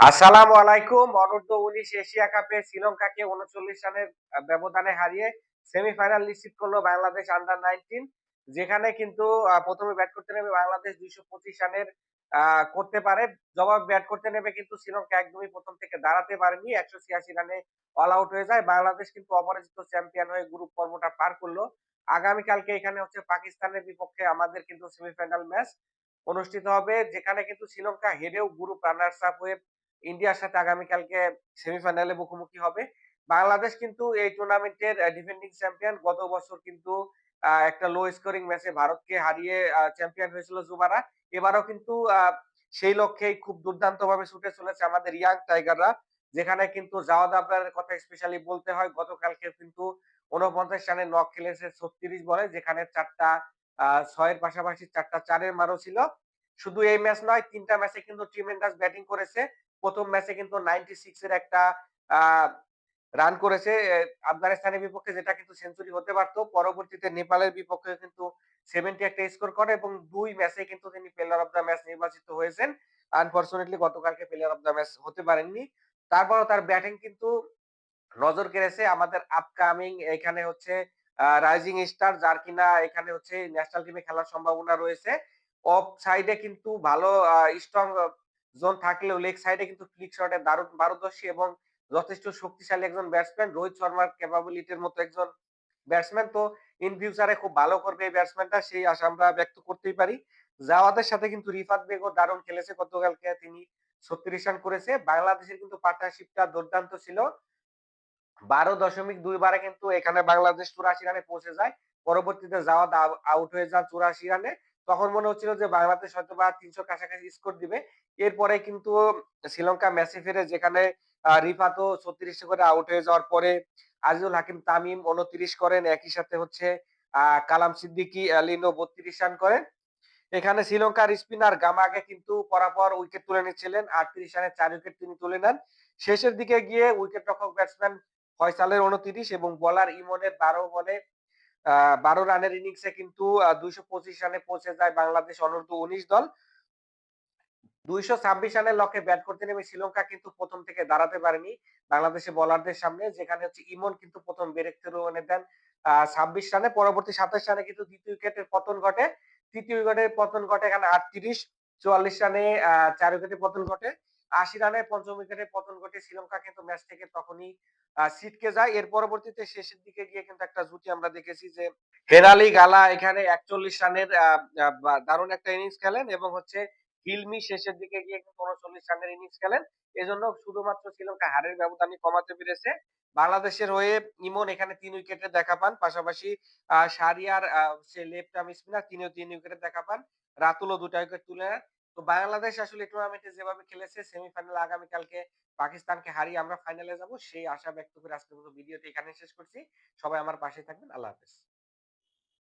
আসসালামু আলাইকুম। অনূর্ধ্ব উনিশ এশিয়া কাপে শ্রীলঙ্কাকে উনচল্লিশ রানের ব্যবধানে হারিয়ে সেমিফাইনাল নিশ্চিত করল বাংলাদেশ আন্ডার নাইনটিন যেখানে কিন্তু প্রথমে ব্যাট করতে নেমে বাংলাদেশ দুইশো পঁচিশ রানের করতে পারে। জবাব ব্যাট করতে নেমে কিন্তু শ্রীলঙ্কা একদমই প্রথম থেকে দাঁড়াতে পারেনি। একশো ছিয়াশি রানে অল আউট হয়ে যায়। বাংলাদেশ কিন্তু অপরাজিত চ্যাম্পিয়ন হয়ে গ্রুপ পর্বটা পার করল। আগামীকালকে এখানে হচ্ছে পাকিস্তানের বিপক্ষে আমাদের কিন্তু সেমিফাইনাল ম্যাচ অনুষ্ঠিত হবে, যেখানে কিন্তু শ্রীলঙ্কা হেরেও গ্রুপ রানার্স আপ হয়ে ইন্ডিয়ার সাথে আগামীকালকে সেমিফাইনালে মুখোমুখি হবে। বাংলাদেশ কিন্তু এই টুর্নামেন্টের ডিফেন্ডিং চ্যাম্পিয়ন। গত বছর কিন্তু একটা লো স্কোরিং ম্যাচে ভারতকে হারিয়ে চ্যাম্পিয়ন হয়েছিল যুবারা। এবারও কিন্তু সেই লক্ষ্যেই খুব দুর্দান্তভাবে ছুটে চলেছে আমাদের ইয়াং টাইগাররা। যেখানে কিন্তু জাওয়াদ আবরারের কথা স্পেশালি বলতে হয়। গতকালকে কিন্তু ৪৯ রানে নক খেলেছে ৩৬ বলে, যেখানে ৪ টা আ ৬ এর পাশাপাশি চারটা চারের মারও ছিল। শুধু এই ম্যাচ নয়, তিনটা ম্যাচে কিন্তু ট্রিমেন্ডাস ব্যাটিং করেছে। প্রথম ম্যাচে কিন্তু 96 এর একটা রান করেছে আফগানিস্তানের বিপক্ষে যেটা কিন্তু সেঞ্চুরি হতে পারত। পরবর্তীতে নেপালের বিপক্ষে কিন্তু 70 একটা স্কোর করে এবং ২ ম্যাচে কিন্তু তিনি প্লেয়ার অফ দ্য ম্যাচ নির্বাচিত হয়েছেন। আনফরচুনেটলি গতকালকে প্লেয়ার অফ দ্য ম্যাচ হতে পারেননি। তারপরেও তার ব্যাটিং কিন্তু নজর কেড়েছে আমাদের আপকামিং এখানে হচ্ছে রাইজিং স্টার যার কিনা এখানে হচ্ছে ন্যাশনাল টিমে খেলার সম্ভাবনা রয়েছে। অফ সাইডে কিন্তু ভালো স্ট্রং জোন থাকলেও লেগ সাইডে কিন্তু ফ্লিক শটে দারুণ পারদর্শী এবং যথেষ্ট শক্তিশালী একজন ব্যাটসম্যান। রোহিত শর্মার ক্যাপাবিলিটির মতো একজন ব্যাটসম্যান। তো ইন ফিউচার খুব ভালো করবে এই ব্যাটসম্যানটা, সেই আশা আমরা ব্যক্ত করতেই পারি। জাওয়াদের সাথে কিন্তু রিফাত বেগও দারুণ খেলেছে গতকালকে তিনি ৩৬ রান করেছে। বাংলাদেশের কিন্তু পার্টনারশিপটা দুর্দান্ত ছিল। ১২.২ বারে কিন্তু এখানে বাংলাদেশ ৮৪ রানে পৌঁছে যায়। পরবর্তীতে জাওয়াদ আউট হয়ে যান ৮৪ রানে। তখন মনে হচ্ছিল যে বাংলাদেশ হয়তোবা ৩০০ কাছাকাছি স্কোর দিবে। এরপরে কিন্তু শ্রীলঙ্কা ম্যাচে ফিরে যেখানে, আ রিফাতও ৩৬ করে আউট হয়ে যাওয়ার পরে আজিজুল হাকিম তামিম ২৯ করেন। একই সাথে হচ্ছে কালাম সিদ্দিকী লিনো ৩২ রান করেন। এখানে শ্রীলঙ্কার স্পিনার গামাকে কিন্তু পরাপর উইকেট তুলে নিচ্ছিলেন। ৩৮ রানে ৪ উইকেট তিনি তুলে নেন। শেষের দিকে গিয়ে উইকেটরক্ষক ব্যাটসম্যান ফয়সালের ২৯ এবং বোলার ইমনের ১২ বলে ১২ রানের ইনিংসে কিন্তু আ ২২৫ রানে পৌঁছে যায় বাংলাদেশ অনূর্ধ্ব ১৯ দল। ২২৬ রানের লক্ষ্যে ব্যাট করতে নেমে শ্রীলঙ্কা কিন্তু প্রথম থেকে দাঁড়াতে পারেনি বাংলাদেশের বোলারদের সামনে। যেখানে হচ্ছে ইমন কিন্তু প্রথম ব্রেক থ্রু এনে দেন ২৬ রানে। পরবর্তী ২৭ রানে কিন্তু ২য় উইকেটের পতন ঘটে। ৩য় উইকেটের পতন ঘটে এখানে ৩৮, ৪৪ রানে ৪ উইকেটের পতন ঘটে। ৮০ রানে ৫ম উইকেটের পতন ঘটে। শ্রীলঙ্কা কিন্তু ম্যাচ থেকে তখনই, আ, ছিটকে যায়। এর পরবর্তীতে শেষের দিকে গিয়ে কিন্তু একটা জুটি আমরা দেখেছি যে হেনালি গালা এখানে ৪১ রানের দারুণ একটা ইনিংস খেলেন এবং হচ্ছে হিলমি শেষের দিকে গিয়ে কিন্তু ৩৯ রানের ইনিংস খেলেন। এজন্য শুধুমাত্র শ্রীলঙ্কা হারের ব্যবধানই কমাতে পেরেছে। বাংলাদেশের হয়ে ইমন এখানে তিন উইকেটের দেখা পান। পাশাপাশি, আ সে লেফট আর্ম স্পিনার তিনিও তিন উইকেটের দেখা পান। রাতুলও ২ টা উইকেট তুলে নেন। তো বাংলাদেশ আসলে টুর্নামেন্টে যেভাবে খেলেছে সেমিফাইনালে আগামীকালকে পাকিস্তানকে হারিয়ে আমরা ফাইনালে যাব, সেই আশা ব্যক্ত করে আজকের মতো ভিডিওটি এখানে শেষ করছি। সবাই আমার পাশে থাকবেন। আল্লাহ হাফেজ।